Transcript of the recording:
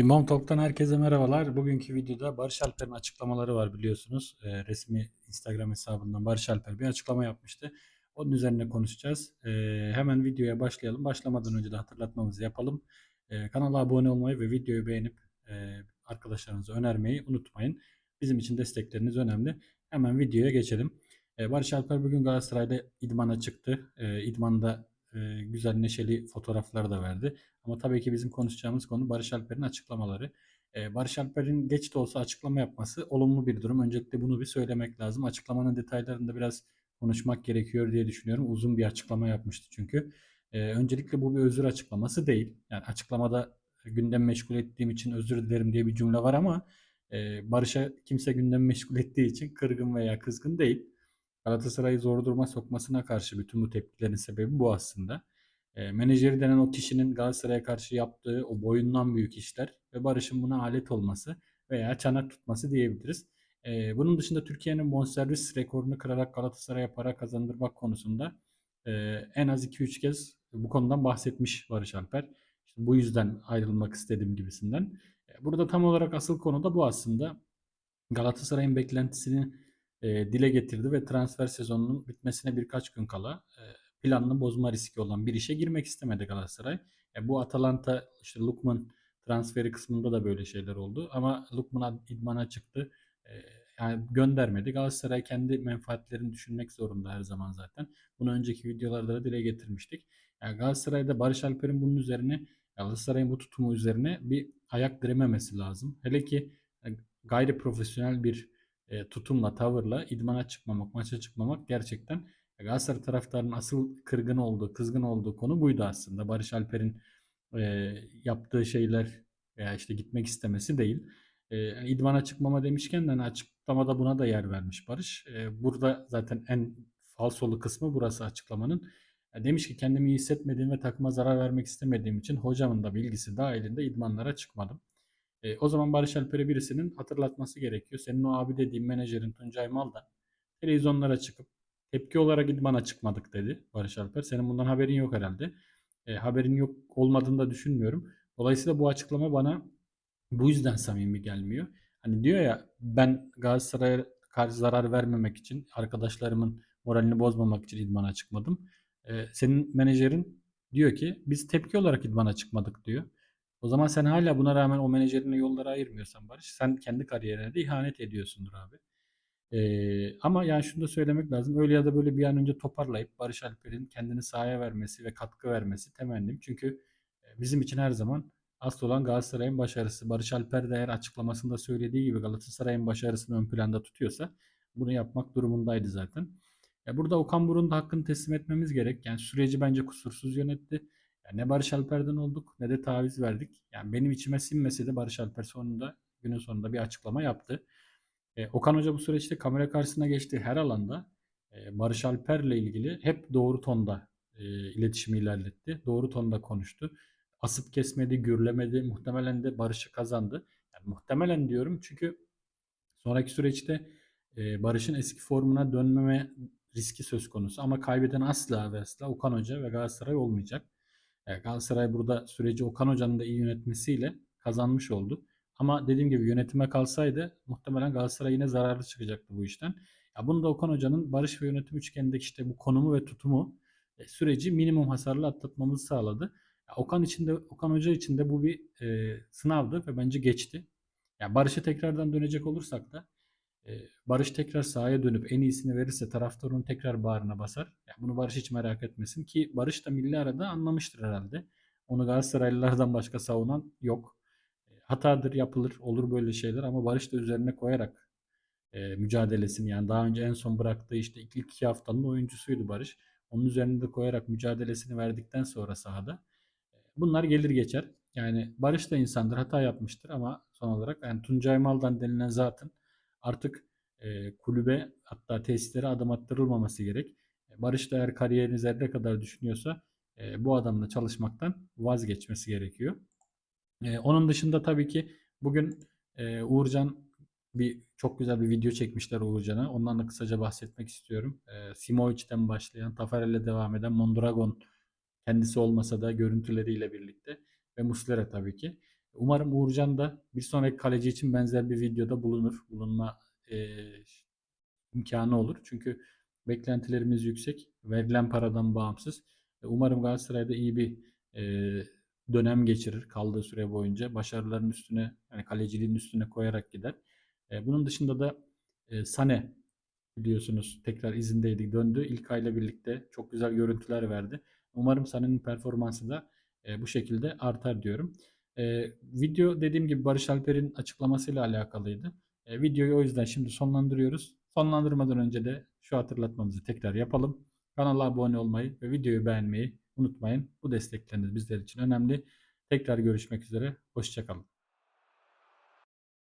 İmam Talk'tan herkese merhabalar. Bugünkü videoda Barış Alper'in açıklamaları var biliyorsunuz. Ee, resmi Instagram hesabından Barış Alper bir açıklama yapmıştı. Onun üzerine konuşacağız. Ee, hemen videoya başlayalım. Başlamadan önce de hatırlatmamızı yapalım. Ee, kanala abone olmayı ve videoyu beğenip e, arkadaşlarınıza önermeyi unutmayın. Bizim için destekleriniz önemli. Hemen videoya geçelim. Ee, Barış Alper bugün Galatasaray'da idmana çıktı. Ee, idmanda güzel neşeli fotoğraflar da verdi. Ama tabii ki bizim konuşacağımız konu Barış Alper'in açıklamaları. Barış Alper'in geç de olsa açıklama yapması olumlu bir durum. Öncelikle bunu bir söylemek lazım. Açıklamanın detaylarında biraz konuşmak gerekiyor diye düşünüyorum. Uzun bir açıklama yapmıştı çünkü. Öncelikle bu bir özür açıklaması değil. Yani açıklamada gündem meşgul ettiğim için özür dilerim diye bir cümle var ama Barış'a kimse gündem meşgul ettiği için kırgın veya kızgın değil. Galatasaray'ı zor duruma sokmasına karşı bütün bu tepkilerin sebebi bu aslında. E, menajeri denen o kişinin Galatasaray'a karşı yaptığı o boyundan büyük işler ve Barış'ın buna alet olması veya çanak tutması diyebiliriz. E, bunun dışında Türkiye'nin bonservis rekorunu kırarak Galatasaray'a para kazandırmak konusunda e, en az 2-3 kez bu konudan bahsetmiş Barış Alper. İşte bu yüzden ayrılmak istedim gibisinden. E, burada tam olarak asıl konu da bu aslında. Galatasaray'ın beklentisini e, dile getirdi ve transfer sezonunun bitmesine birkaç gün kala e, planını bozma riski olan bir işe girmek istemedi Galatasaray. E, bu Atalanta işte Lukman transferi kısmında da böyle şeyler oldu ama Lukman idmana çıktı. E, yani göndermedi. Galatasaray kendi menfaatlerini düşünmek zorunda her zaman zaten. Bunu önceki videolarda da dile getirmiştik. Yani Galatasaray'da Barış Alper'in bunun üzerine Galatasaray'ın bu tutumu üzerine bir ayak dirememesi lazım. Hele ki e, gayri profesyonel bir e, tutumla, tavırla idmana çıkmamak, maça çıkmamak gerçekten Galatasaray taraftarının asıl kırgın olduğu, kızgın olduğu konu buydu aslında. Barış Alper'in e, yaptığı şeyler veya işte gitmek istemesi değil. E, yani idmana çıkmama demişken de hani açıklamada buna da yer vermiş Barış. E, burada zaten en falsolu kısmı burası açıklamanın. E, demiş ki kendimi iyi hissetmediğim ve takıma zarar vermek istemediğim için hocamın da bilgisi dahilinde idmanlara çıkmadım. E, o zaman Barış Alper'e birisinin hatırlatması gerekiyor. Senin o abi dediğin menajerin Tuncay Mal da televizyonlara çıkıp tepki olarak idmana çıkmadık dedi Barış Alper. Senin bundan haberin yok herhalde. E, haberin yok olmadığını da düşünmüyorum. Dolayısıyla bu açıklama bana bu yüzden samimi gelmiyor. Hani diyor ya ben Galatasaray'a karşı zarar vermemek için arkadaşlarımın moralini bozmamak için idmana çıkmadım. E, senin menajerin diyor ki biz tepki olarak idmana çıkmadık diyor. O zaman sen hala buna rağmen o menajerine yolları ayırmıyorsan Barış, sen kendi kariyerine de ihanet ediyorsundur abi. Ee, ama yani şunu da söylemek lazım. Öyle ya da böyle bir an önce toparlayıp Barış Alper'in kendini sahaya vermesi ve katkı vermesi temennim. Çünkü e, bizim için her zaman asıl olan Galatasaray'ın başarısı. Barış Alper de eğer açıklamasında söylediği gibi Galatasaray'ın başarısını ön planda tutuyorsa bunu yapmak durumundaydı zaten. Ya burada Okan Buruk'un da hakkını teslim etmemiz gerek. Yani süreci bence kusursuz yönetti. Yani ne Barış Alper'den olduk ne de taviz verdik. Yani benim içime sinmese de Barış Alper sonunda günün sonunda bir açıklama yaptı. E, Okan Hoca bu süreçte kamera karşısına geçtiği her alanda e, Barış Alper'le ilgili hep doğru tonda e, iletişimi ilerletti. Doğru tonda konuştu. Asıp kesmedi, gürlemedi. Muhtemelen de Barış'ı kazandı. Yani muhtemelen diyorum çünkü sonraki süreçte e, Barış'ın eski formuna dönmeme riski söz konusu. Ama kaybeden asla ve asla Okan Hoca ve Galatasaray olmayacak. E, Galatasaray burada süreci Okan Hoca'nın da iyi yönetmesiyle kazanmış oldu. Ama dediğim gibi yönetime kalsaydı muhtemelen Galatasaray yine zararlı çıkacaktı bu işten. Ya bunu da Okan Hoca'nın barış ve yönetim üçgenindeki işte bu konumu ve tutumu e, süreci minimum hasarlı atlatmamızı sağladı. Ya Okan için de Okan Hoca için de bu bir e, sınavdı ve bence geçti. Ya Barış'a tekrardan dönecek olursak da Barış tekrar sahaya dönüp en iyisini verirse taraftar onu tekrar bağrına basar. Ya bunu Barış hiç merak etmesin ki Barış da milli arada anlamıştır herhalde. Onu Galatasaraylılardan başka savunan yok. Hatadır, yapılır, olur böyle şeyler ama Barış da üzerine koyarak e, mücadelesini yani daha önce en son bıraktığı işte ilk iki haftanın oyuncusuydu Barış. Onun üzerine de koyarak mücadelesini verdikten sonra sahada e, bunlar gelir geçer. Yani Barış da insandır, hata yapmıştır ama son olarak yani Tuncay Mal'dan denilen zatın artık e, kulübe hatta tesislere adım attırılmaması gerek. E, Barış da eğer kariyerini zerre kadar düşünüyorsa e, bu adamla çalışmaktan vazgeçmesi gerekiyor. Ee, onun dışında tabii ki bugün e, Uğurcan bir çok güzel bir video çekmişler Uğurcan'a. Ondan da kısaca bahsetmek istiyorum. E, Simovic'den başlayan, Tafarel'le devam eden Mondragon kendisi olmasa da görüntüleriyle birlikte ve Muslera tabii ki. Umarım Uğurcan da bir sonraki kaleci için benzer bir videoda bulunur. Bulunma eee, imkanı olur. Çünkü beklentilerimiz yüksek. Verilen paradan bağımsız. E, Umarım Galatasaray'da iyi bir eee, dönem geçirir kaldığı süre boyunca. Başarıların üstüne, yani kaleciliğin üstüne koyarak gider. E, bunun dışında da e, Sane biliyorsunuz tekrar izindeydi döndü. İlkay ile birlikte çok güzel görüntüler verdi. Umarım Sané'nin performansı da e, bu şekilde artar diyorum. E, video dediğim gibi Barış Alper'in açıklamasıyla alakalıydı. E, videoyu o yüzden şimdi sonlandırıyoruz. Sonlandırmadan önce de şu hatırlatmamızı tekrar yapalım. Kanala abone olmayı ve videoyu beğenmeyi unutmayın. Bu destekleriniz bizler için önemli. Tekrar görüşmek üzere. Hoşçakalın.